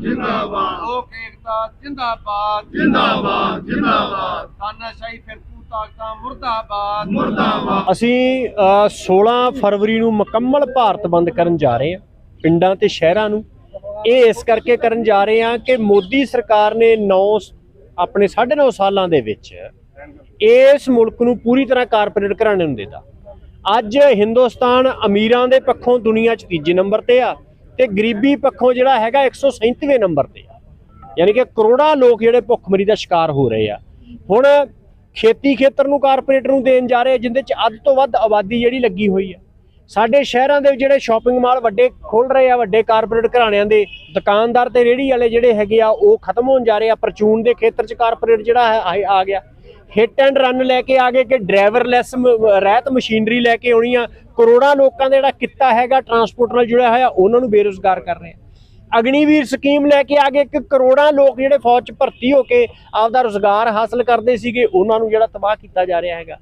ਜਿੰਦਾਬਾਦ। ਲੋਕ ਏਕਤਾ ਜਿੰਦਾਬਾਦ। ਜਿੰਦਾਬਾਦ ਜਿੰਦਾਬਾਦ। ਤਾਨਾਸ਼ਾਹੀ ਫਿਰਕੂ ਤਾਕਤਾਂ ਮੁਰਦਾਬਾਦ। ਮੁਰਦਾਬਾਦ। ਅਸੀਂ ਅ, 16 ਫਰਵਰੀ ਨੂੰ ਮੁਕੰਮਲ ਭਾਰਤ ਬੰਦ ਕਰਨ ਜਾ ਰਹੇ ਹਾਂ ਪਿੰਡਾਂ ਤੇ ਸ਼ਹਿਰਾਂ ਨੂੰ। ਇਹ ਇਸ ਕਰਕੇ ਕਰਨ ਜਾ ਰਹੇ ਹਾਂ ਕਿ ਮੋਦੀ ਸਰਕਾਰ ਨੇ 9 ਆਪਣੇ 9.5 ਸਾਲਾਂ ਦੇ ਵਿੱਚ ਇਸ ਮੁਲਕ ਨੂੰ ਪੂਰੀ ਤਰ੍ਹਾਂ ਕਾਰਪੋਰੇਟ ਘਰਾਣੇ ਨੂੰ ਦਿੱਤਾ। ਅੱਜ ਹਿੰਦੁਸਤਾਨ ਅਮੀਰਾਂ ਦੇ ਪੱਖੋਂ ਦੁਨੀਆ 'ਚ ਤੀਜੇ ਨੰਬਰ ਤੇ ਆ ਤੇ ਗਰੀਬੀ ਪੱਖੋਂ ਜਿਹੜਾ ਹੈਗਾ 137ਵੇਂ ਨੰਬਰ ਤੇ ਆ। ਯਾਨੀ ਕਿ ਕਰੋੜਾਂ ਲੋਕ ਜਿਹੜੇ ਭੁੱਖਮਰੀ ਦਾ ਸ਼ਿਕਾਰ ਹੋ ਰਹੇ ਆ। ਹੁਣ ਖੇਤੀ ਖੇਤਰ ਨੂੰ ਕਾਰਪੋਰੇਟ ਨੂੰ ਦੇਣ ਜਾ ਰਹੇ, ਜਿੰਦੇ ਚ ਅੱਧ ਤੋਂ ਵੱਧ ਆਬਾਦੀ ਜਿਹੜੀ ਲੱਗੀ ਹੋਈ ਆ। ਸਾਡੇ ਸ਼ਹਿਰਾਂ ਦੇ ਜਿਹੜੇ ਸ਼ਾਪਿੰਗ ਮਾਲ ਵੱਡੇ ਖੋਲ ਰਹੇ ਆ, ਵੱਡੇ ਕਾਰਪੋਰੇਟ ਘਰਾਣਿਆਂ ਦੇ ਦੁਕਾਨਦਾਰ ਤੇ ਰੇਹੜੀ ਵਾਲੇ ਜਿਹੜੇ ਹੈਗੇ ਆ, ਉਹ ਖਤਮ ਹੋਣ ਜਾ ਰਹੇ ਆ। ਪਰਚੂਨ ਦੇ ਖੇਤਰ ਚ ਕਾਰਪੋਰੇਟ ਜਿਹੜਾ ਹੈ ਆ ਗਿਆ। ਹਿੱਟ ਐਂਡ ਰਨ ਲੈ ਕੇ ਆ ਗਏ ਕਿ ਡਰਾਈਵਰਲੈਸ ਰਹਿਤ ਮਸ਼ੀਨਰੀ ਲੈ ਕੇ ਆਉਣੀ ਆ। ਕਰੋੜਾਂ ਲੋਕਾਂ ਦਾ ਜਿਹੜਾ ਕਿੱਤਾ ਹੈਗਾ ਟਰਾਂਸਪੋਰਟ ਨਾਲ ਜੁੜਿਆ ਹੋਇਆ, ਉਹਨਾਂ ਨੂੰ ਬੇਰੁਜ਼ਗਾਰ ਕਰ ਰਹੇ ਆ। ਅਗਨੀਵੀਰ ਸਕੀਮ ਲੈ ਕੇ ਆ ਗਏ ਕਿ ਕਰੋੜਾਂ ਲੋਕ ਜਿਹੜੇ ਫੌਜ 'ਚ ਭਰਤੀ ਹੋ ਕੇ ਆਪਦਾ ਰੋਜ਼ਗਾਰ ਹਾਸਲ ਕਰਦੇ ਸੀਗੇ, ਉਹਨਾਂ ਨੂੰ ਜਿਹੜਾ ਤਬਾਹ ਕੀਤਾ ਜਾ ਰਿਹਾ ਹੈਗਾ।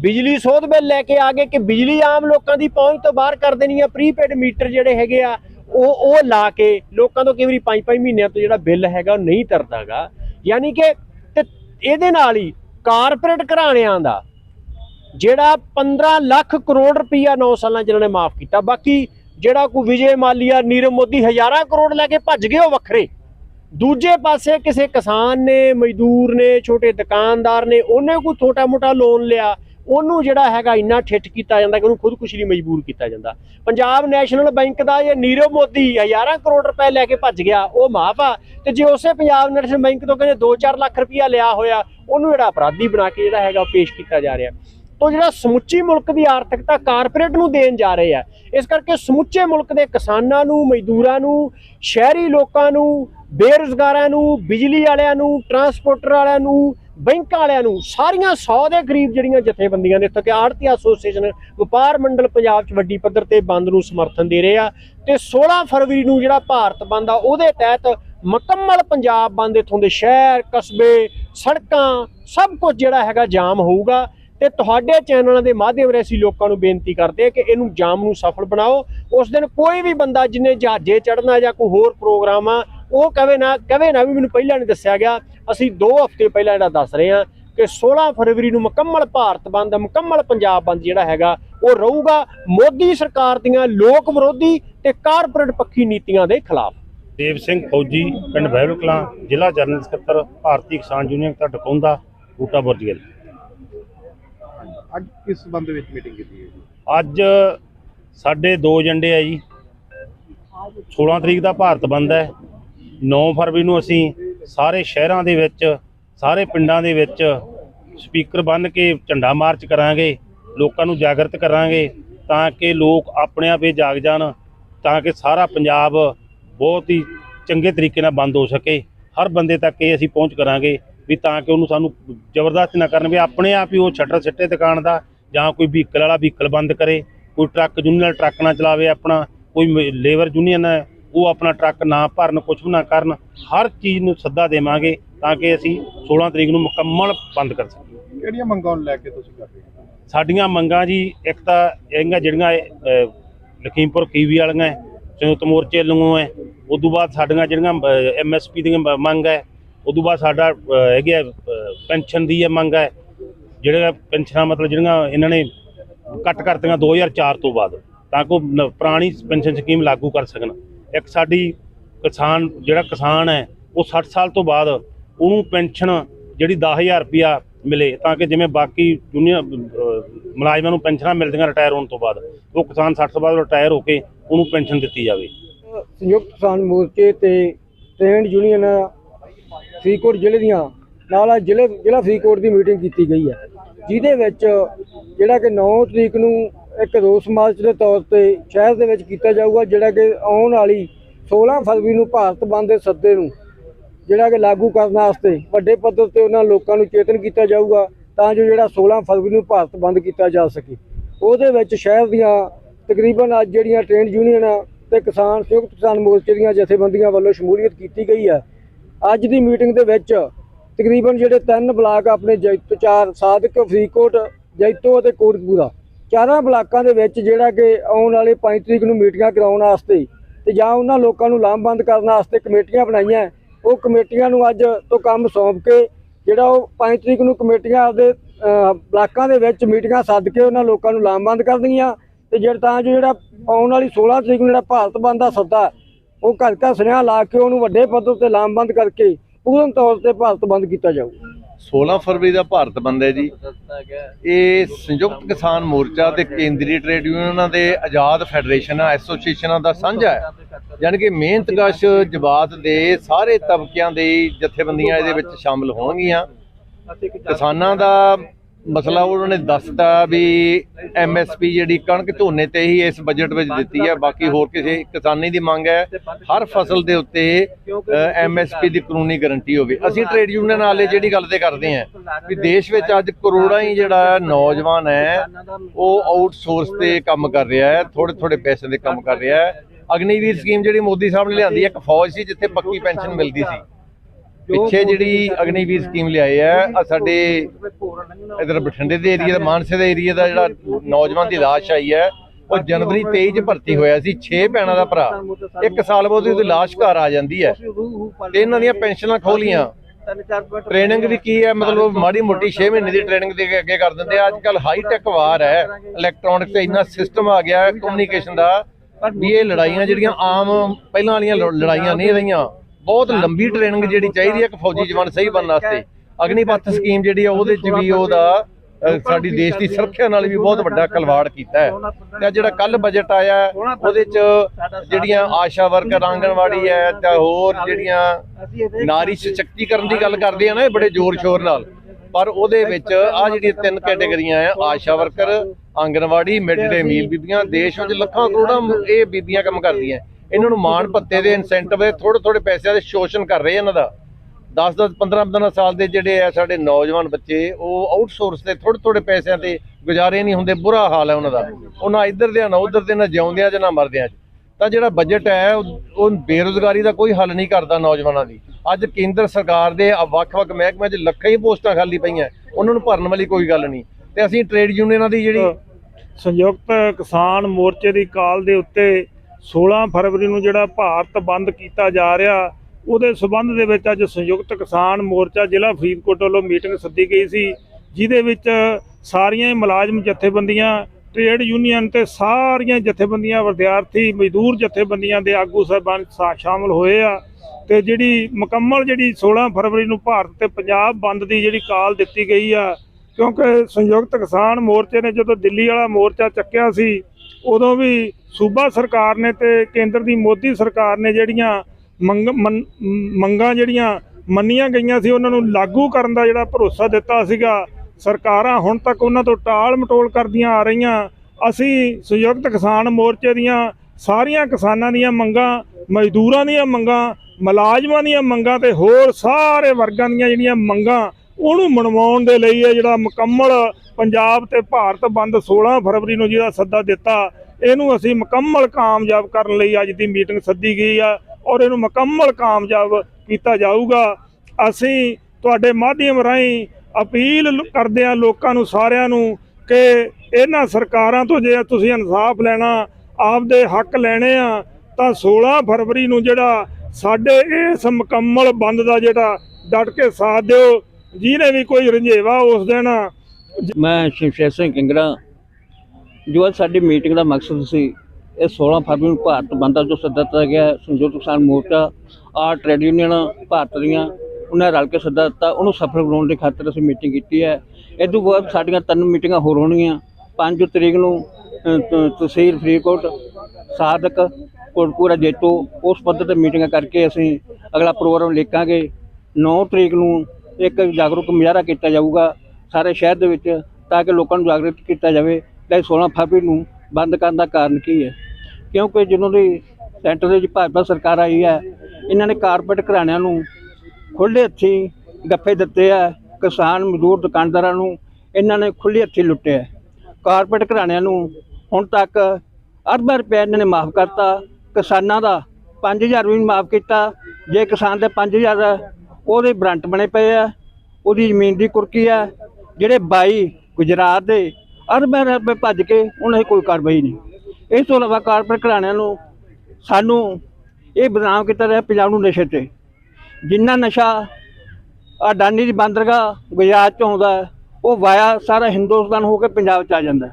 ਬਿਜਲੀ ਸੋਧ ਬਿੱਲ ਲੈ ਕੇ ਆ ਗਏ ਕਿ ਬਿਜਲੀ ਆਮ ਲੋਕਾਂ ਦੀ ਪਹੁੰਚ ਤੋਂ ਬਾਹਰ ਕਰ ਦੇਣੀ ਆ ਪ੍ਰੀਪੇਡ ਮੀਟਰ ਜਿਹੜੇ ਹੈਗੇ ਆ, ਉਹ ਉਹ ਲਾ ਕੇ ਲੋਕਾਂ ਤੋਂ ਕਈ ਵਾਰੀ 5-5 ਮਹੀਨਿਆਂ ਤੋਂ ਜਿਹੜਾ ਬਿੱਲ ਹੈਗਾ, ਉਹ ਨਹੀਂ ਤਰਦਾਗਾ। ਯਾਨੀ ਕਿ ਤੇ ਇਹਦੇ ਨਾਲ ਹੀ ਕਾਰਪੋਰੇਟ ਘਰਾਣਿਆਂ ਦਾ, ਜਿਹੜਾ 15 ਲੱਖ ਕਰੋੜ ਰੁਪਈਆ 9 ਸਾਲਾਂ ਚ ਇਹਨਾਂ ਨੇ ਮਾਫ ਕੀਤਾ। ਬਾਕੀ ਜਿਹੜਾ ਕੋਈ ਵਿਜੇ ਮਾਲੀਆ, ਨੀਰਵ ਮੋਦੀ ਹਜ਼ਾਰਾਂ ਕਰੋੜ ਲੈ ਕੇ ਭੱਜ ਗਏ ਉਹ ਵੱਖਰੇ। ਦੂਜੇ ਪਾਸੇ ਕਿਸੇ ਕਿਸਾਨ ਨੇ, ਮਜ਼ਦੂਰ ਨੇ, ਛੋਟੇ ਦੁਕਾਨਦਾਰ ਨੇ, ਉਹਨੇ ਕੋਈ ਛੋਟਾ ਮੋਟਾ ਲੋਨ ਲਿਆ। ਉਹਨੂੰ ਜਿਹੜਾ ਹੈਗਾ ਇੰਨਾ ਠਿੱਠ ਕੀਤਾ ਜਾਂਦਾ ਕਿ ਉਹਨੂੰ ਖੁਦਕੁਸ਼ੀ ਲਈ ਮਜਬੂਰ ਕੀਤਾ ਜਾਂਦਾ। ਪੰਜਾਬ ਨੈਸ਼ਨਲ ਬੈਂਕ ਦਾ ਇਹ ਨੀਰਵ ਮੋਦੀ ਹਜ਼ਾਰਾਂ ਕਰੋੜ ਰੁਪਏ ਲੈ ਕੇ ਭੱਜ ਗਿਆ, ਉਹ ਮਾਫ ਆ। ਤੇ ਜੇ ਉਸੇ ਪੰਜਾਬ ਨੈਸ਼ਨਲ ਬੈਂਕ ਤੋਂ ਕਹਿੰਦੇ 2-4 ਲੱਖ ਰੁਪਇਆ ਲਿਆ ਹੋਇਆ, ਉਹਨੂੰ ਜਿਹੜਾ ਅਪਰਾਧੀ ਬਣਾ ਕੇ ਜਿਹੜਾ ਹੈਗਾ ਉਹ ਪੇਸ਼ ਕੀਤਾ ਜਾ ਰਿਹਾ। ਤੋਂ ਜਿਹੜਾ ਸਮੁੱਚੀ ਮੁਲਕ ਦੀ ਆਰਥਿਕਤਾ ਕਾਰਪੋਰੇਟ ਨੂੰ ਦੇਣ ਜਾ ਰਹੇ ਆ, ਇਸ ਕਰਕੇ ਸਮੁੱਚੇ ਮੁਲਕ ਦੇ ਕਿਸਾਨਾਂ ਨੂੰ, ਮਜ਼ਦੂਰਾਂ ਨੂੰ, ਸ਼ਹਿਰੀ ਲੋਕਾਂ ਨੂੰ, ਬੇਰੁਜ਼ਗਾਰਾਂ ਨੂੰ, ਬਿਜਲੀ ਵਾਲਿਆਂ ਨੂੰ, ਟਰਾਂਸਪੋਰਟਰ ਵਾਲਿਆਂ ਨੂੰ ਬੈਂਕਾਂ ਵਾਲਿਆਂ ਨੂੰ ਸਾਰੀਆਂ 100 ਦੇ ਕਰੀਬ ਜਿਹੜੀਆਂ ਜਥੇਬੰਦੀਆਂ ਨੇ ਇੱਥੋਂ ਕਿ ਆੜਤੀ ਐਸੋਸੀਏਸ਼ਨ ਵਪਾਰ ਮੰਡਲ ਪੰਜਾਬ 'ਚ ਵੱਡੀ ਪੱਧਰ ਤੇ ਬੰਦ ਨੂੰ ਸਮਰਥਨ ਦੇ ਰਹੇ ਆ ਤੇ 16 ਫਰਵਰੀ ਨੂੰ ਜਿਹੜਾ ਭਾਰਤ ਬੰਦ ਆ, ਉਹਦੇ ਤਹਿਤ ਮੁਕੰਮਲ ਪੰਜਾਬ ਬੰਦ ਇਥੋਂ ਦੇ ਸ਼ਹਿਰ, ਕਸਬੇ, ਸੜਕਾਂ, ਸਭ ਕੁਝ ਜਿਹੜਾ ਹੈਗਾ ਜਾਮ ਹੋਊਗਾ ਤੇ ਤੁਹਾਡੇ ਚੈਨਲਾਂ ਦੇ ਮਾਧਿਅਮ ਰਾਹੀਂ ਅਸੀਂ ਲੋਕਾਂ ਨੂੰ ਬੇਨਤੀ ਕਰਦੇ ਹਾਂ ਕਿ ਇਹਨੂੰ ਜਾਮ ਨੂੰ ਸਫਲ ਬਣਾਓ। ਉਸ ਦਿਨ ਕੋਈ ਵੀ ਬੰਦਾ ਜਿਹਨੇ ਜਹਾਜ਼ੇ ਚੜਨਾ ਜਾਂ ਕੋਈ ਹੋਰ ਪ੍ਰੋਗਰਾਮ ਆ, ਉਹ ਕਵੇ ਨਾ ਕਵੇ ਨਾ ਵੀ ਮੈਨੂੰ ਪਹਿਲਾਂ ਨਹੀਂ ਦੱਸਿਆ ਗਿਆ। ਅਸੀਂ 2 ਹਫ਼ਤੇ ਪਹਿਲਾਂ ਜਿਹੜਾ ਦੱਸ ਰਹੇ ਹਾਂ ਕਿ 16 ਫਰਵਰੀ ਨੂੰ ਮੁਕੰਮਲ ਭਾਰਤ ਬੰਦ ਮੁਕੰਮਲ ਪੰਜਾਬ ਬੰਦ ਜਿਹੜਾ ਹੈਗਾ ਉਹ ਰਹੂਗਾ ਮੋਦੀ ਸਰਕਾਰ ਦੀਆਂ ਲੋਕ ਵਿਰੋਧੀ ਤੇ ਕਾਰਪੋਰੇਟ ਪੱਖੀ ਨੀਤੀਆਂ ਦੇ ਖਿਲਾਫ। ਦੇਵ ਸਿੰਘ ਫੌਜੀ ਪਿੰਡ ਬਹਿਬਲ ਕਲਾਂ ਜ਼ਿਲ੍ਹਾ ਜਨਰਲ ਸਕੱਤਰ ਭਾਰਤੀ ਕਿਸਾਨ ਯੂਨੀਅਨ ਦਾ ਡਕੌਂਦਾ ਬੂਟਾ ਬੁਰਜਗਲ ਅੱਜ ਕਿਸ ਸੰਬੰਧ ਵਿੱਚ ਮੀਟਿੰਗ ਕੀਤੀ ਹੈ ਜੀ? ਅੱਜ ਸਾਡੇ ਦੋ ਏਜੰਡੇ ਆ ਜੀ। 16 ਤਰੀਕ ਦਾ ਭਾਰਤ ਬੰਦ ਹੈ। 9 ਫਰਵਰੀ ਨੂੰ ਅਸੀਂ ਸਾਰੇ ਸ਼ਹਿਰਾਂ ਦੇ ਵਿੱਚ, ਸਾਰੇ ਪਿੰਡਾਂ ਦੇ ਵਿੱਚ ਸਪੀਕਰ ਬੰਨ ਕੇ ਝੰਡਾ ਮਾਰਚ ਕਰਾਂਗੇ, ਲੋਕਾਂ ਨੂੰ ਜਾਗਰਤ ਕਰਾਂਗੇ ਤਾਂ ਕਿ ਲੋਕ ਆਪਣੇ ਆਪ ਇਹ ਜਾਗ ਜਾਣ, ਤਾਂ ਕਿ ਸਾਰਾ ਪੰਜਾਬ ਬਹੁਤ ਹੀ ਚੰਗੇ ਤਰੀਕੇ ਨਾਲ ਬੰਦ ਹੋ ਸਕੇ। ਹਰ ਬੰਦੇ ਤੱਕ ਇਹ ਅਸੀਂ ਪਹੁੰਚ ਕਰਾਂਗੇ ਵੀ ਤਾਂ ਕਿ ਉਹਨੂੰ ਸਾਨੂੰ ਜ਼ਬਰਦਸਤ ਨਾ ਕਰਨ ਵੀ ਆਪਣੇ ਆਪ ਹੀ ਉਹ ਸ਼ਟਰ ਛੱਟੇ ਦੁਕਾਨ ਦਾ ਜਾਂ ਕੋਈ ਵਹੀਕਲ ਵਾਲਾ ਵਹੀਕਲ ਬੰਦ ਕਰੇ, ਕੋਈ ਟਰੱਕ ਯੂਨੀਅਨ ਟਰੱਕ ਨਾ ਚਲਾਵੇ ਆਪਣਾ, ਕੋਈ ਲੇਬਰ ਯੂਨੀਅਨ ਹੈ ਉਹ ਆਪਣਾ ਟਰੱਕ ਨਾ ਭਰਨ ਕੁਝ ਵੀ ਨਾ ਕਰਨ ਹਰ ਚੀਜ਼ ਨੂੰ ਸੱਦਾ ਦੇਵਾਂਗੇ ਤਾਂ ਕਿ ਅਸੀਂ 16 ਤਰੀਕ ਨੂੰ ਮੁਕੰਮਲ ਬੰਦ ਕਰ ਸਕੀਏ। ਕਿਹੜੀਆਂ ਮੰਗਾਂ ਨੂੰ ਲੈ ਕੇ ਤੁਸੀਂ ਕਰ ਰਹੇ ਹੋ? ਸਾਡੀਆਂ ਮੰਗਾਂ ਜੀ ਇੱਕ ਤਾਂ ਇਹਨਾਂ ਜਿਹੜੀਆਂ ਲਖੀਮਪੁਰ ਕੀਵੀ ਵਾਲੀਆਂ ਸੰਯੁਕਤ ਮੋਰਚੇ ਵੱਲੋਂ ਹੈ ਉਦੋਂ ਬਾਅਦ ਸਾਡੀਆਂ ਜਿਹੜੀਆਂ ਐਮਐਸਪੀ ਦੀਆਂ ਮੰਗ ਹੈ ਉਦੋਂ ਬਾਅਦ ਸਾਡਾ ਹੈਗੀ ਪੈਨਸ਼ਨ ਦੀ ਹੈ ਮੰਗ ਹੈ ਜਿਹੜੇ ਪੈਨਸ਼ਨਾਂ ਮਤਲਬ ਜਿਹੜੀਆਂ ਇਹਨਾਂ ਨੇ ਕੱਟ ਕਰਤੀਆਂ 2004 ਤੋਂ ਬਾਅਦ ਤਾਂ ਕਿ ਪੁਰਾਣੀ ਪੈਨਸ਼ਨ ਸਕੀਮ ਲਾਗੂ ਕਰ ਸਕਣ। ਇੱਕ ਸਾਡੀ ਕਿਸਾਨ, ਜਿਹੜਾ ਕਿਸਾਨ ਹੈ, ਉਹ 60 ਸਾਲ ਤੋਂ ਬਾਅਦ ਉਹਨੂੰ ਪੈਨਸ਼ਨ ਜਿਹੜੀ 10000 ਰੁਪਿਆ ਮਿਲੇ, ਤਾਂ ਕਿ ਜਿਵੇਂ ਬਾਕੀ ਦੁਨੀਆ ਮੁਲਾਜ਼ਮਾਂ ਨੂੰ ਪੈਨਸ਼ਨਾਂ ਮਿਲਦੀਆਂ ਰਿਟਾਇਰ ਹੋਣ ਤੋਂ ਬਾਅਦ, ਉਹ ਕਿਸਾਨ 60 ਤੋਂ ਬਾਅਦ ਰਿਟਾਇਰ ਹੋ ਕੇ ਉਹਨੂੰ ਪੈਨਸ਼ਨ ਦਿੱਤੀ ਜਾਵੇ। ਸੰਯੁਕਤ ਕਿਸਾਨ ਮੋਰਚੇ ਤੇ ਟ੍ਰੇਡ ਯੂਨੀਅਨ ਫਰੀਦਕੋਟ ਜ਼ਿਲ੍ਹੇ ਦੀਆਂ, ਨਾਲ ਜ਼ਿਲ੍ਹੇ, ਜ਼ਿਲ੍ਹਾ ਫਰੀਦਕੋਟ ਦੀ ਮੀਟਿੰਗ ਕੀਤੀ ਗਈ ਹੈ। ਜਿਹਦੇ ਵਿੱਚ ਜਿਹੜਾ ਕਿ 9 ਤਰੀਕ ਨੂੰ ਇੱਕ ਰੋਸ ਮਾਰਚ ਦੇ ਤੌਰ ਤੇ ਸ਼ਹਿਰ ਦੇ ਵਿੱਚ ਕੀਤਾ ਜਾਊਗਾ, ਜਿਹੜਾ ਕਿ ਆਉਣ ਵਾਲੀ 16 ਫਰਵਰੀ ਨੂੰ ਭਾਰਤ ਬੰਦ ਦੇ ਸੱਦੇ ਨੂੰ, ਜਿਹੜਾ ਕਿ ਲਾਗੂ ਕਰਨ ਵਾਸਤੇ ਵੱਡੇ ਪੱਧਰ ਤੇ ਉਹਨਾਂ ਲੋਕਾਂ ਨੂੰ ਚੇਤਨ ਕੀਤਾ ਜਾਊਗਾ, ਤਾਂ ਜੋ ਜਿਹੜਾ 16 ਫਰਵਰੀ ਨੂੰ ਭਾਰਤ ਬੰਦ ਕੀਤਾ ਜਾ ਸਕੇ। ਉਹਦੇ ਵਿੱਚ ਸ਼ਹਿਰ ਦੀਆਂ ਤਕਰੀਬਨ ਅੱਜ ਜਿਹੜੀਆਂ ਟ੍ਰੇਡ ਯੂਨੀਅਨਾਂ ਤੇ ਕਿਸਾਨ, ਸੰਯੁਕਤ ਕਿਸਾਨ ਮੋਰਚੇ ਦੀਆਂ ਜਥੇਬੰਦੀਆਂ ਵੱਲੋਂ ਸ਼ਮੂਲੀਅਤ ਕੀਤੀ ਗਈ ਹੈ ਅੱਜ ਦੀ ਮੀਟਿੰਗ ਦੇ ਵਿੱਚ ਤਕਰੀਬਨ ਜਿਹੜੇ ਤਿੰਨ ਬਲਾਕ ਆਪਣੇ ਜੈਤੋ ਚਾਰ, ਸਾਦਕ, ਫਰੀਦਕੋਟ, ਜੈਤੋ ਅਤੇ ਕੋਟਕਪੂਰਾ। ਚਾਰਾਂ ਬਲਾਕਾਂ ਦੇ ਵਿੱਚ ਜਿਹੜਾ ਕਿ ਆਉਣ ਵਾਲੇ 5 ਤਰੀਕ ਨੂੰ ਮੀਟਿੰਗਾਂ ਕਰਾਉਣ ਵਾਸਤੇ ਤੇ ਜਾਂ ਉਹਨਾਂ ਲੋਕਾਂ ਨੂੰ ਲਾਮਬੰਦ ਕਰਨ ਵਾਸਤੇ ਕਮੇਟੀਆਂ ਬਣਾਈਆਂ। ਉਹ ਕਮੇਟੀਆਂ ਨੂੰ ਅੱਜ ਤੋਂ ਕੰਮ ਸੌਂਪ ਕੇ ਜਿਹੜਾ ਉਹ 5 ਤਰੀਕ ਨੂੰ ਕਮੇਟੀਆਂ ਆਪਦੇ ਬਲਾਕਾਂ ਦੇ ਵਿੱਚ ਮੀਟਿੰਗਾਂ ਸੱਦ ਕੇ ਉਹਨਾਂ ਲੋਕਾਂ ਨੂੰ ਲਾਮਬੰਦ ਕਰਨਗੀਆਂ। ਤੇ ਜਿਹੜਾ ਤਾਂ ਜੋ ਜਿਹੜਾ ਆਉਣ ਵਾਲੀ 16 ਤਰੀਕ ਨੂੰ ਜਿਹੜਾ ਭਾਰਤ ਬੰਦ ਦਾ ਸੱਦਾ, ਉਹ ਘਰ ਘਰ ਸੁਨੇਹਾ ਲਾ ਕੇ ਉਹਨੂੰ ਵੱਡੇ ਪੱਧਰ ਤੇ ਲਾਮਬੰਦ ਕਰਕੇ ਪੂਰਨ ਤੌਰ ਤੇ ਭਾਰਤ ਬੰਦ ਕੀਤਾ ਜਾਊਗਾ 16 ਫਰਵਰੀ ਦਾ ਭਾਰਤ ਬੰਦ ਹੈ ਜੀ। ਇਹ ਸੰਯੁਕਤ ਕਿਸਾਨ ਮੋਰਚਾ ਤੇ ਕੇਂਦਰੀ ਟ੍ਰੇਡ ਯੂਨੀਅਨਾਂ ਦੇ ਆਜ਼ਾਦ ਫੈਡਰੇਸ਼ਨਾਂ ਐਸੋਸੀਏਸ਼ਨਾਂ ਦਾ ਸਾਂਝਾ ਹੈ। ਯਾਨੀ ਕਿ ਮਿਹਨਤਕਸ਼ ਜਮਾਤ ਦੇ ਸਾਰੇ ਤਬਕਿਆਂ ਦੇ ਜਥੇਬੰਦੀਆਂ ਇਹਦੇ ਵਿੱਚ ਸ਼ਾਮਲ ਹੋਣਗੀਆਂ। ਕਿਸਾਨਾਂ ਦਾ ਮਸਲਾ ਉਹਨਾਂ ਨੇ ਦੱਸਤਾ ਵੀ ਐਮਐਸਪੀ ਜਿਹੜੀ ਕਣਕ ਝੋਨੇ ਤੇ ਹੀ ਇਸ ਬਜਟ ਵਿੱਚ ਦਿੱਤੀ ਹੈ। ਬਾਕੀ ਹੋਰ ਕਿਸੇ ਕਿਸਾਨੀ ਦੀ ਮੰਗ ਹੈ, ਹਰ ਫਸਲ ਦੇ ਉੱਤੇ ਐਮਐਸਪੀ ਦੀ ਕਾਨੂੰਨੀ ਗਾਰੰਟੀ ਹੋਵੇ। ਅਸੀਂ ਟ੍ਰੇਡ ਯੂਨੀਅਨ ਵਾਲੇ ਜਿਹੜੀ ਗੱਲ ਤੇ ਕਰਦੇ ਆਂ ਵੀ ਦੇਸ਼ ਵਿੱਚ ਅੱਜ ਕਰੋੜਾਂ ਹੀ ਜਿਹੜਾ ਨੌਜਵਾਨ ਹੈ, ਉਹ ਆਊਟਸੋਰਸ ਤੇ ਕੰਮ ਕਰ ਰਿਹਾ ਹੈ ਥੋੜੇ ਥੋੜੇ ਪੈਸੇ ਦੇ ਕੰਮ ਕਰ ਰਿਹਾ ਹੈ। ਅਗਨੀਵੀਰ ਸਕੀਮ ਜਿਹੜੀ ਮੋਦੀ ਸਾਹਿਬ ਨੇ ਲਿਆਂਦੀ ਹੈ, ਇੱਕ ਫੌਜ ਸੀ ਜਿੱਥੇ ਪੱਕੀ ਪੈਨਸ਼ਨ ਮਿਲਦੀ ਸੀ। ਪਿੱਛੇ ਜਿਹੜੀ ਅਗਨੀਵੀਰ ਸਕੀਮ ਲਿਆਏ ਆ ਆ ਸਾਡੇ ਇਧਰ ਬਠਿੰਡੇ ਦੇ ਏਰੀਆ ਦਾ ਮਾਨਸੇ ਦੇ ਏਰੀਆ ਦਾ ਜਿਹੜਾ ਨੌਜਵਾਨ ਦੀ ਲਾਸ਼ ਆਈ ਹੈ ਉਹ ਜਨਵਰੀ 23 ਚ ਭਰਤੀ ਹੋਇਆ ਸੀ 6 ਭੈਣਾਂ ਦਾ ਭਰਾ। ਇੱਕ ਸਾਲ ਬਾਅਦ ਉਹਦੀ ਲਾਸ਼ ਘਰ ਆ ਜਾਂਦੀ ਹੈ। ਤੇ ਇਹਨਾਂ ਦੀਆਂ ਪੈਨਸ਼ਨਾਂ ਖੋਲੀਆਂ। ਟ੍ਰੇਨਿੰਗ ਵੀ ਕੀ ਹੈ ਮਤਲਬ ਮਾੜੀ ਮੋਟੀ 6 ਮਹੀਨੇ ਦੀ ਟ੍ਰੇਨਿੰਗ ਦੇ ਕੇ ਅੱਗੇ ਕਰ ਦਿੰਦੇ ਆ। ਅੱਜ ਕੱਲ ਹਾਈ ਟੈਕ ਵਾਰ ਹੈ ਇਲੈਕਟ੍ਰੋਨਿਕ ਤੇ ਇੰਨਾ ਸਿਸਟਮ ਆ ਗਿਆ ਕਮਿਊਨੀਕੇਸ਼ਨ ਦਾ ਵੀ ਇਹ ਲੜਾਈਆਂ ਜਿਹੜੀਆਂ ਆਮ ਪਹਿਲਾਂ ਵਾਲੀਆਂ ਲੜ- ਲੜਾਈਆਂ ਨਹੀਂ ਰਹੀਆਂ। ਬਹੁਤ ਲੰਬੀ ਟ੍ਰੇਨਿੰਗ ਜਿਹੜੀ ਚਾਹੀਦੀ ਹੈ ਇੱਕ ਫੌਜੀ ਜਵਾਨ ਸਹੀ ਬਣਨ ਵਾਸਤੇ। ਅਗਨੀਪਥ ਸਕੀਮ ਜਿਹੜੀ ਆ ਉਹਦੇ ਚ ਵੀ ਉਹਦਾ ਸਾਡੀ ਦੇਸ਼ ਦੀ ਸੁਰੱਖਿਆ ਨਾਲ ਵੀ ਬਹੁਤ ਵੱਡਾ ਖਲਵਾੜ ਕੀਤਾ ਹੈ। ਤੇ ਜਿਹੜਾ ਕੱਲ ਬਜਟ ਆਇਆ ਉਹਦੇ ਚ ਜਿਹੜੀਆਂ ਆਸ਼ਾ ਵਰਕਰ ਆਂਗਣਵਾੜੀ ਹੈ ਤੇ ਹੋਰ ਜਿਹੜੀਆਂ ਨਾਰੀ ਸਸ਼ਕਤੀਕਰਨ ਦੀ ਗੱਲ ਕਰਦੇ ਆ ਨਾ ਇਹ ਬੜੇ ਜ਼ੋਰ ਸ਼ੋਰ ਨਾਲ। ਪਰ ਉਹਦੇ ਵਿੱਚ ਆ ਜਿਹੜੀਆਂ ਤਿੰਨ ਕੈਟਾਗਰੀਆਂ ਆ Asha worker anganwadi mid day meal ਬੀਬੀਆਂ ਦੇਸ਼ ਵਿੱਚ ਲੱਖਾਂ ਕਰੋੜਾਂ ਇਹ ਬੀਬੀਆਂ ਕੰਮ ਕਰਦੀਆਂ। ਇਹਨਾਂ ਨੂੰ ਮਾਣ ਭੱਤੇ ਦੇ ਇਨਸੈਂਟਿਵ ਦੇ ਥੋੜੇ ਥੋੜੇ ਪੈਸਿਆਂ ਦੇ ਸ਼ੋਸ਼ਣ ਕਰ ਰਹੇ ਇਹਨਾਂ ਦਾ। 10 10 15 15 ਸਾਲ ਦੇ ਜਿਹੜੇ ਆ ਸਾਡੇ ਨੌਜਵਾਨ ਬੱਚੇ ਉਹ ਆਊਟਸੋਰਸ ਤੇ ਥੋੜੇ ਥੋੜੇ ਪੈਸਿਆਂ ਤੇ ਗੁਜ਼ਾਰੇ ਨਹੀਂ ਹੁੰਦੇ ਬੁਰਾ ਹਾਲ ਹੈ ਉਹਨਾਂ ਦਾ। ਉਹਨਾਂ ਇੱਧਰ ਦੇ ਨਾ ਉੱਧਰ ਦੇ ਨਾ ਜਿਉਂਦਿਆਂ ਚ ਨਾ ਮਰਦਿਆਂ ਚ ਤਾਂ ਜਿਹੜਾ ਬਜਟ ਹੈ ਉਹ ਬੇਰੁਜ਼ਗਾਰੀ ਦਾ ਕੋਈ ਹੱਲ ਨਹੀਂ ਕਰਦਾ ਨੌਜਵਾਨਾਂ ਦੀ। ਅੱਜ ਕੇਂਦਰ ਸਰਕਾਰ ਦੇ ਵੱਖ-ਵੱਖ ਮਹਿਕਮਿਆਂ 'ਚ ਲੱਖਾਂ ਹੀ ਪੋਸਟਾਂ ਖਾਲੀ ਪਈਆਂ। ਉਹਨਾਂ ਨੂੰ ਭਰਨ ਵਾਲੀ ਕੋਈ ਗੱਲ ਨਹੀਂ। ਤੇ ਅਸੀਂ ਟ੍ਰੇਡ ਯੂਨੀਅਨਾਂ ਦੀ ਜਿਹੜੀ ਸੰਯੁਕਤ ਕਿਸਾਨ ਮੋਰਚੇ ਦੀ ਕਾਲ ਦੇ ਉੱਤੇ 16 ਫਰਵਰੀ ਨੂੰ ਜਿਹੜਾ ਭਾਰਤ ਬੰਦ ਕੀਤਾ ਜਾ ਰਿਹਾ, ਉਹਦੇ ਸਬੰਧ ਦੇ ਵਿੱਚ ਅੱਜ ਸੰਯੁਕਤ ਕਿਸਾਨ ਮੋਰਚਾ ਜ਼ਿਲ੍ਹਾ ਫਰੀਦਕੋਟ ਵੱਲੋਂ ਮੀਟਿੰਗ ਸੱਦੀ ਗਈ ਸੀ, ਜਿਹਦੇ ਵਿੱਚ ਸਾਰੀਆਂ ਹੀ ਮੁਲਾਜ਼ਮ ਜਥੇਬੰਦੀਆਂ, ਟ੍ਰੇਡ ਯੂਨੀਅਨ ਤੇ ਸਾਰੀਆਂ ਜਥੇਬੰਦੀਆਂ, ਵਿਦਿਆਰਥੀ, ਮਜ਼ਦੂਰ ਜਥੇਬੰਦੀਆਂ ਦੇ ਆਗੂ ਸਾਹਿਬਾਨ ਸ਼ਾ- ਸ਼ਾਮਲ ਹੋਏ ਆ। ਤੇ ਜਿਹੜੀ ਮੁਕੰਮਲ ਜਿਹੜੀ 16 ਫਰਵਰੀ ਨੂੰ ਭਾਰਤ ਤੇ ਪੰਜਾਬ ਬੰਦ ਦੀ ਜਿਹੜੀ ਕਾਲ ਦਿੱਤੀ ਗਈ ਆ, ਕਿਉਂਕਿ ਸੰਯੁਕਤ ਕਿਸਾਨ ਮੋਰਚੇ ਨੇ ਜਦੋਂ ਦਿੱਲੀ ਵਾਲਾ ਮੋਰਚਾ ਚੱਕਿਆ ਸੀ ਉਦੋਂ ਵੀ ਸੂਬਾ ਸਰਕਾਰ ਨੇ ਤੇ ਕੇਂਦਰ ਦੀ ਮੋਦੀ ਸਰਕਾਰ ਨੇ ਜਿਹੜੀਆਂ ਮੰਗ ਮੰਨ- ਮੰਗਾਂ ਜਿਹੜੀਆਂ ਮੰਨੀਆਂ ਗਈਆਂ ਸੀ, ਉਹਨਾਂ ਨੂੰ ਲਾਗੂ ਕਰਨ ਦਾ ਜਿਹੜਾ ਭਰੋਸਾ ਦਿੱਤਾ ਸੀਗਾ, ਸਰਕਾਰਾਂ ਹੁਣ ਤੱਕ ਉਹਨਾਂ ਤੋਂ ਟਾਲ ਮਟੋਲ ਕਰਦੀਆਂ ਆ ਰਹੀਆਂ। ਅਸੀਂ ਸੰਯੁਕਤ ਕਿਸਾਨ ਮੋਰਚੇ ਦੀਆਂ ਸਾਰੀਆਂ ਕਿਸਾਨਾਂ ਦੀਆਂ ਮੰਗਾਂ, ਮਜ਼ਦੂਰਾਂ ਦੀਆਂ ਮੰਗਾਂ, ਮੁਲਾਜ਼ਮਾਂ ਦੀਆਂ ਮੰਗਾਂ ਤੇ ਹੋਰ ਸਾਰੇ ਵਰਗਾਂ ਦੀਆਂ ਜਿਹੜੀਆਂ ਮੰਗਾਂ ਉਹਨੂੰ ਮਨਵਾਉਣ ਦੇ ਲਈ ਇਹ ਜਿਹੜਾ ਮੁਕੰਮਲ ਪੰਜਾਬ ਤੇ ਭਾਰਤ ਬੰਦ 16 ਫਰਵਰੀ ਨੂੰ ਜਿਹੜਾ ਸੱਦਾ ਦਿੱਤਾ, ਇਹਨੂੰ ਅਸੀਂ ਮੁਕੰਮਲ ਕਾਮਯਾਬ ਕਰਨ ਲਈ ਅੱਜ ਦੀ ਮੀਟਿੰਗ ਸੱਦੀ ਗਈ ਆ ਔਰ ਇਹਨੂੰ ਮੁਕੰਮਲ ਕਾਮਯਾਬ ਕੀਤਾ ਜਾਊਗਾ। ਅਸੀਂ ਤੁਹਾਡੇ ਮਾਧਿਅਮ ਰਾਹੀਂ ਅਪੀਲ ਕਰਦੇ ਆ ਲੋਕਾਂ ਨੂੰ, ਸਾਰਿਆਂ ਨੂੰ ਕਿ ਇਹਨਾਂ ਸਰਕਾਰਾਂ ਤੋਂ ਜੇ ਤੁਸੀਂ ਇਨਸਾਫ ਲੈਣਾ, ਆਪਦੇ ਹੱਕ ਲੈਣੇ ਆ, ਤਾਂ 16 ਫਰਵਰੀ ਨੂੰ ਜਿਹੜਾ ਸਾਡੇ ਇਸ ਮੁਕੰਮਲ ਬੰਦ ਦਾ ਜਿਹੜਾ ਡਟ ਕੇ ਸਾਥ ਦਿਓ। ਜਿਹਨੇ ਵੀ ਕੋਈ ਰੰਝੇਵਾ ਉਸ ਦਿਨ ਮੈਂ ਸ਼ਿਵਸ਼ੇਰ ਸਿੰਘ ਕਿੰਗਰਾ ਜੋ ਅੱਜ ਸਾਡੀ ਮੀਟਿੰਗ ਦਾ ਮਕਸਦ ਸੀ, ਇਹ 16 ਫਰਵਰੀ ਨੂੰ ਭਾਰਤ ਬੰਦਾ ਜੋ ਸੱਦਾ ਦਿੱਤਾ ਗਿਆ, ਸੰਯੁਕਤ ਕਿਸਾਨ ਮੋਰਚਾ ਆ ਟ੍ਰੇਡ ਯੂਨੀਅਨ ਭਾਰਤ ਦੀਆਂ, ਉਹਨਾਂ ਰਲ ਕੇ ਸੱਦਾ ਦਿੱਤਾ, ਉਹਨੂੰ ਸਫਲ ਬਣਾਉਣ ਦੀ ਖਾਤਰ ਅਸੀਂ ਮੀਟਿੰਗ ਕੀਤੀ ਹੈ। ਇਹ ਤੋਂ ਬਾਅਦ ਸਾਡੀਆਂ ਤਿੰਨ ਮੀਟਿੰਗਾਂ ਹੋਰ ਹੋਣਗੀਆਂ 5 ਤਰੀਕ ਨੂੰ ਤਹਿਸੀਲ ਫਰੀਦਕੋਟ, ਸਾਦਕ ਕੋਟਪੂਰਾ ਜੇਤੋ, ਉਸ ਪੱਧਰ ਤੇ ਮੀਟਿੰਗਾਂ ਕਰਕੇ ਅਸੀਂ ਅਗਲਾ ਪ੍ਰੋਗਰਾਮ ਲਿਖਾਂਗੇ। 9 ਤਰੀਕ ਨੂੰ ਇੱਕ ਜਾਗਰੂਕ ਮੁਜ਼ਾਹਰਾ ਕੀਤਾ ਜਾਊਗਾ ਸਾਰੇ ਸ਼ਹਿਰ ਦੇ ਵਿੱਚ ਤਾਂ ਕਿ ਲੋਕਾਂ ਨੂੰ ਜਾਗਰੂਕ ਕੀਤਾ ਜਾਵੇ ਕਿ 16 ਫਰਵਰੀ ਨੂੰ ਬੰਦ ਕਰਨ ਦਾ ਕਾਰਨ ਕੀ ਹੈ? ਕਿਉਂਕਿ ਜਦੋਂ ਦੀ ਸੈਂਟਰ ਦੇ ਵਿੱਚ ਭਾਜਪਾ ਸਰਕਾਰ ਆਈ ਹੈ, ਇਹਨਾਂ ਨੇ ਕਾਰਪੋਰੇਟ ਘਰਾਣਿਆਂ ਨੂੰ ਖੁੱਲ੍ਹੇ ਹੱਥੀ ਗੱਫੇ ਦਿੱਤੇ ਆ, ਕਿਸਾਨ ਮਜ਼ਦੂਰ ਦੁਕਾਨਦਾਰਾਂ ਨੂੰ ਇਹਨਾਂ ਨੇ ਖੁੱਲ੍ਹੇ ਹੱਥੀ ਲੁੱਟਿਆ ਕਾਰਪੋਰੇਟ ਘਰਾਣਿਆਂ ਨੂੰ ਹੁਣ ਤੱਕ ਅਰਬਾਂ ਰੁਪਏ ਇਹਨਾਂ ਨੇ ਮਾਫ ਕਰਤਾ, ਕਿਸਾਨਾਂ ਦਾ 5000 ਵੀ ਮਾਫ ਕੀਤਾ, ਜੇ ਕਿਸਾਨ ਦੇ 5000 ਉਹਦੇ ਬਰੰਟ ਬਣੇ ਪਏ ਆ, ਉਹਦੀ ਜ਼ਮੀਨ ਦੀ ਕੁਰਕੀ ਆ, ਜਿਹੜੇ ਬਾਈ ਗੁਜਰਾਤ ਦੇ ਅਰਬਾਂ ਰੁਪਏ ਭੱਜ ਕੇ ਉਹਨਾਂ ਦੀ ਕੋਈ ਕਾਰਵਾਈ ਨਹੀਂ। ਇਸ ਤੋਂ ਇਲਾਵਾ ਕਾਰਪੋਰੇਟ ਘਰਾਣਿਆਂ ਨੂੰ ਸਾਨੂੰ ਇਹ ਬਦਨਾਮ ਕੀਤਾ ਰਿਹਾ ਪੰਜਾਬ ਨੂੰ ਨਸ਼ੇ ਤੇ। ਜਿੰਨਾ ਨਸ਼ਾ ਅਡਾਨੀ ਦੀ ਬੰਦਰਗਾਹ ਗੁਜਰਾਤ ਚ ਆਉਂਦਾ, ਉਹ ਵਾਇਆ ਸਾਰਾ ਹਿੰਦੁਸਤਾਨ ਹੋ ਕੇ ਪੰਜਾਬ ਚ ਆ ਜਾਂਦਾ। ਹੈ।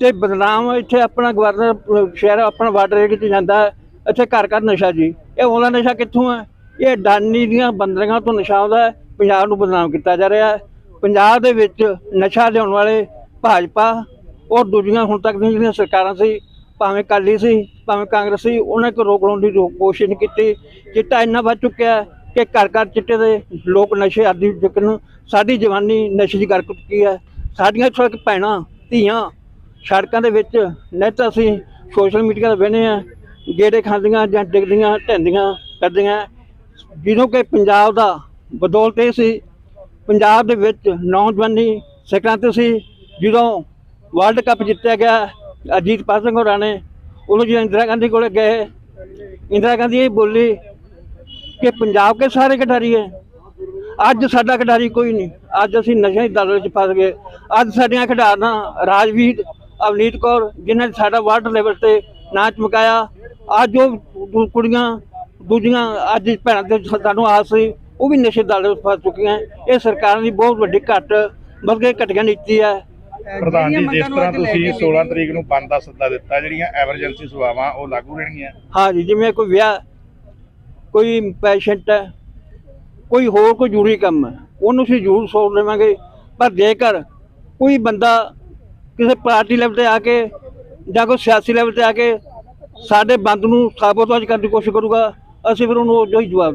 ਤੇ ਬਦਨਾਮ ਇੱਥੇ ਆਪਣਾ ਗਵਰਨਰ, ਸ਼ਹਿਰ ਆਪਣਾ ਬਾਰਡਰ ਏਰੀਆ ਚ ਜਾਂਦਾ, ਇੱਥੇ ਘਰ ਘਰ ਨਸ਼ਾ ਜੀ। ਇਹ ਆਉਂਦਾ ਨਸ਼ਾ ਕਿੱਥੋਂ ਹੈ ਇਹ ਅਡਾਨੀ ਦੀਆਂ ਬੰਦਰਗਾਹਾਂ ਤੋਂ ਨਸ਼ਾ ਆਉਂਦਾ ਪੰਜਾਬ ਨੂੰ ਬਦਨਾਮ ਕੀਤਾ ਜਾ ਰਿਹਾ ਹੈ। ਪੰਜਾਬ ਦੇ ਵਿੱਚ ਨਸ਼ਾ ਲਿਆਉਣ ਵਾਲੇ ਭਾਜਪਾ ਔਰ ਦੂਜੀਆਂ ਹੁਣ ਤੱਕ ਦੀਆਂ ਜਿਹੜੀਆਂ ਸਰਕਾਰਾਂ ਸੀ, ਭਾਵੇਂ ਕਾਲੀ ਸੀ, ਭਾਵੇਂ ਕਾਂਗਰਸ ਸੀ, ਉਹਨਾਂ ਕੋ ਰੋਕ ਲਾਉਣ ਦੀ ਰੋ- ਕੋਸ਼ਿਸ਼ ਨਹੀਂ ਕੀਤੀ। ਚਿੱਟਾ ਇੰਨਾ ਵੱਧ ਚੁੱਕਿਆ ਕਿ ਘਰ ਘਰ ਚਿੱਟੇ ਦੇ ਲੋਕ ਨਸ਼ੇ ਆਦੀ ਚੁੱਕਣ ਸਾਡੀ ਜਵਾਨੀ ਨਸ਼ੇ ਦੀ ਗਰਕ ਚੁੱਕੀ ਹੈ। ਸਾਡੀਆਂ ਛੋਟ ਭੈਣਾਂ, ਧੀਆਂ ਸੜਕਾਂ ਦੇ ਵਿੱਚ ਨਹੀਂ ਤਾਂ ਅਸੀਂ ਸੋਸ਼ਲ ਮੀਡੀਆ ਤੇ ਵੇਖਦੇ ਆ, ਗੇੜੇ ਖਾਂਦੀਆਂ ਜਾਂ ਡਿੱਗਦੀਆਂ, ਢਹਿੰਦੀਆਂ ਕਰਦੀਆਂ ਜਿਹਨੂੰ ਕਿ ਪੰਜਾਬ ਦਾ ਬਦੌਲਤ ਇਹ ਸੀ, ਪੰਜਾਬ ਦੇ ਵਿੱਚ ਨੌਜਵਾਨੀ ਸੈਕਟਰਾਂ ਤੇ ਸੀ, ਜਦੋਂ ਵਰਲਡ ਕੱਪ ਜਿੱਤਿਆ ਗਿਆ, ਅਜੀਤ ਪਾਲ ਸਿੰਘ ਹੋਰਾਂ ਨੇ, ਉਦੋਂ ਜਦੋਂ ਇੰਦਰਾ ਗਾਂਧੀ ਕੋਲੇ ਗਏ, ਇੰਦਰਾ ਗਾਂਧੀ ਇਹ ਬੋਲੀ ਕਿ ਪੰਜਾਬ ਕੇ ਸਾਰੇ ਖਿਡਾਰੀ ਹੈ। ਅੱਜ ਸਾਡਾ ਖਿਡਾਰੀ ਕੋਈ ਨਹੀਂ। ਅੱਜ ਅਸੀਂ ਨਸ਼ਿਆਂ ਦੀ ਦਲਦਲ ਵਿੱਚ ਫਸ ਗਏ। ਅੱਜ ਸਾਡੀਆਂ ਖਿਡਾਰਨਾਂ ਰਾਜਵੀਰ, ਅਵਨੀਤ ਕੌਰ, ਜਿਨ੍ਹਾਂ ਨੇ ਸਾਡਾ ਵਰਲਡ ਲੈਵਲ ਤੇ ਨਾਚ ਮੁਕਾਇਆ ਅੱਜ ਉਹ ਕੁੜੀਆਂ ਦੂਜੀਆਂ ਅੱਜ ਭੈਣਾਂ ਦੇ ਸਾਨੂੰ ਆਸ ਸੀ ਉਹ ਵੀ ਨਸ਼ੇ ਚ ਫਸ ਚੁੱਕੀਆਂ ਇਹ ਸਰਕਾਰਾਂ ਦੀ ਬਹੁਤ ਵੱਡੀ ਘੱਟ ਬਲਕਿ ਘਟੀਆ ਨੀਤੀ ਹੈ। ਪ੍ਰਧਾਨ ਜੀ ਜਿਸ ਤਰ੍ਹਾਂ ਤੁਸੀਂ 16 ਤਰੀਕ ਨੂੰ ਬੰਦ ਦਾ ਸੱਦਾ ਦਿੱਤਾ ਜਿਹੜੀਆਂ ਐਮਰਜੈਂਸੀ ਸੇਵਾਵਾਂ ਉਹ ਲਾਗੂ ਰਹਿਣਗੀਆਂ। ਹਾਂ ਜੀ ਜਿਵੇਂ ਕੋਈ ਵਿਆਹ ਕੋਈ ਪੈਸ਼ੈਂਟ ਹੈ ਕੋਈ ਹੋਰ ਕੋਈ ਜ਼ਰੂਰੀ ਕੰਮ ਹੈ ਉਹਨੂੰ ਅਸੀਂ ਜ਼ਰੂਰ ਸੋਚ ਲਵਾਂਗੇ ਪਰ ਜੇਕਰ ਕੋਈ ਬੰਦਾ ਕਿਸੇ ਪਾਰਟੀ ਲੈਵਲ ਤੇ ਆ ਕੇ ਜਾਂ ਕੋਈ ਸਿਆਸੀ ਲੈਵਲ ਤੇ ਆ ਕੇ ਸਾਡੇ ਬੰਦ ਨੂੰ ਸਾਬੋਤਾਜ ਕਰਨ ਦੀ ਕੋਸ਼ਿਸ਼ ਕਰੂਗਾ ਅਸੀਂ ਫਿਰ ਉਹਨੂੰ ਉਹੋ ਜਵਾਬ